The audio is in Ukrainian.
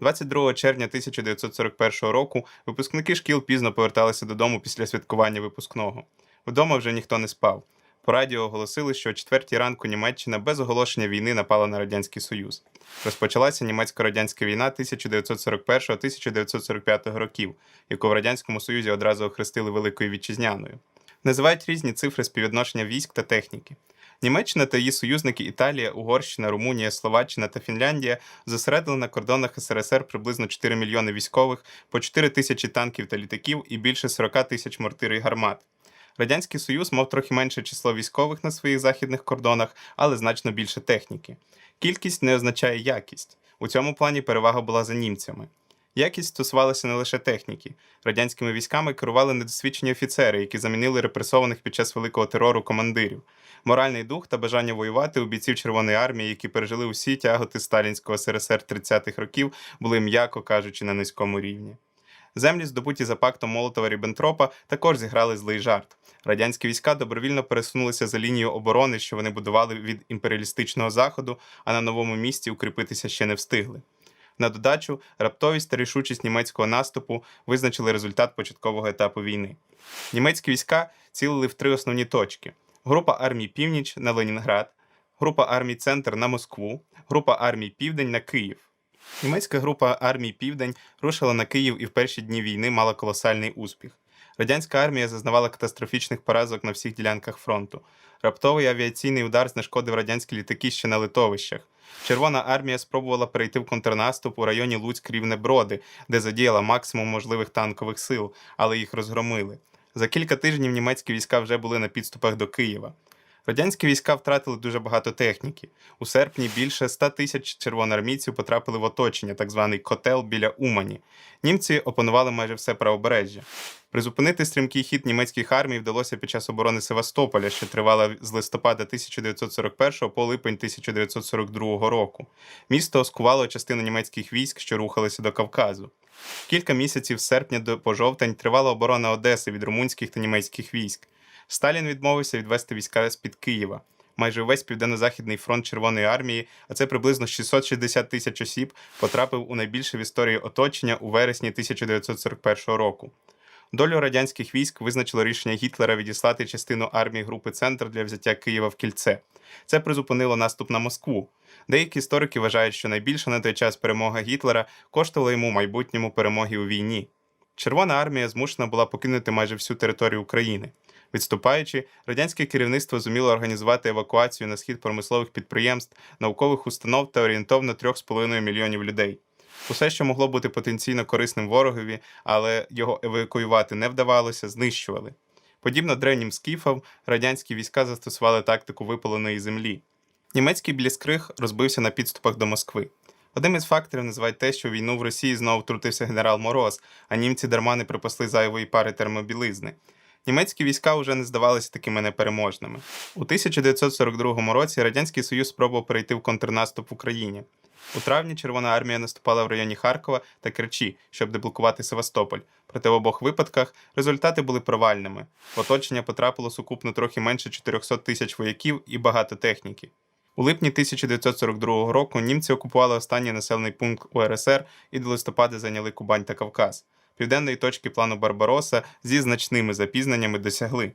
22 червня 1941 року випускники шкіл пізно поверталися додому після святкування випускного. Вдома вже ніхто не спав. По радіо оголосили, що о четвертій ранку Німеччина без оголошення війни напала на Радянський Союз. Розпочалася німецько-радянська війна 1941-1945 років, яку в Радянському Союзі одразу охрестили Великою Вітчизняною. Називають різні цифри співвідношення військ та техніки. Німеччина та її союзники Італія, Угорщина, Румунія, Словаччина та Фінляндія зосередили на кордонах СРСР приблизно 4 мільйони військових, по 4 тисячі танків та літаків і більше 40 тисяч мортир і гармат. Радянський Союз мав трохи менше число військових на своїх західних кордонах, але значно більше техніки. Кількість не означає якість. У цьому плані перевага була за німцями. Якість стосувалася не лише техніки. Радянськими військами керували недосвідчені офіцери, які замінили репресованих під час великого терору командирів. Моральний дух та бажання воювати у бійців Червоної армії, які пережили усі тяготи сталінського СРСР 30-х років, були, м'яко кажучи, на низькому рівні. Землі, здобуті за пактом Молотова Ріббентропа, також зіграли злий жарт. Радянські війська добровільно пересунулися за лінію оборони, що вони будували від імперіалістичного заходу, а на новому місці укріпитися ще не встигли. На додачу, раптовість та рішучість німецького наступу визначили результат початкового етапу війни. Німецькі війська цілили в три основні точки: група армій Північ на Ленінград, група армій Центр на Москву, група армій Південь на Київ. Німецька група армій Південь рушила на Київ і в перші дні війни мала колосальний успіх. Радянська армія зазнавала катастрофічних поразок на всіх ділянках фронту. Раптовий авіаційний удар знешкодив радянські літаки ще на литовищах. Червона армія спробувала перейти в контрнаступ у районі Луцьк рівне Броди, де задіяла максимум можливих танкових сил, але їх розгромили. За кілька тижнів німецькі війська вже були на підступах до Києва. Радянські війська втратили дуже багато техніки. У серпні більше 100 тисяч червоноармійців потрапили в оточення, так званий котел біля Умані. Німці опанували майже все правобережжя. Призупинити стрімкий хід німецьких армій вдалося під час оборони Севастополя, що тривала з листопада 1941 по липень 1942 року. Місто оскувало частину німецьких військ, що рухалися до Кавказу. Кілька місяців з серпня до по жовтень тривала оборона Одеси від румунських та німецьких військ. Сталін відмовився відвести війська з-під Києва. Майже весь південно-західний фронт Червоної армії, а це приблизно 660 тисяч осіб, потрапив у найбільше в історії оточення у вересні 1941 року. Долю радянських військ визначило рішення Гітлера відіслати частину армії групи Центр для взяття Києва в кільце. Це призупинило наступ на Москву. Деякі історики вважають, що найбільша на той час перемога Гітлера коштувала йому майбутньому перемоги у війні. Червона армія змушена була покинути майже всю територію України. Відступаючи, радянське керівництво зуміло організувати евакуацію на схід промислових підприємств, наукових установ та орієнтовно 3,5 мільйонів людей. Усе, що могло бути потенційно корисним ворогові, але його евакуювати не вдавалося, знищували. Подібно древнім скіфам, радянські війська застосували тактику випаленої землі. Німецький бліскриг розбився на підступах до Москви. Одним із факторів називають те, що війну в Росії знову втрутився генерал Мороз, а німці дарма не припасли зайвої пари термобілизни. Німецькі війська вже не здавалися такими непереможними. У 1942 році Радянський Союз спробував перейти в контрнаступ в Україні. У травні Червона армія наступала в районі Харкова та Керчі, щоб деблокувати Севастополь. Проте в обох випадках результати були провальними. В оточення потрапило сукупно трохи менше 400 тисяч вояків і багато техніки. У липні 1942 року німці окупували останній населений пункт УРСР і до листопада зайняли Кубань та Кавказ. Південної точки плану Барбароса зі значними запізненнями досягли.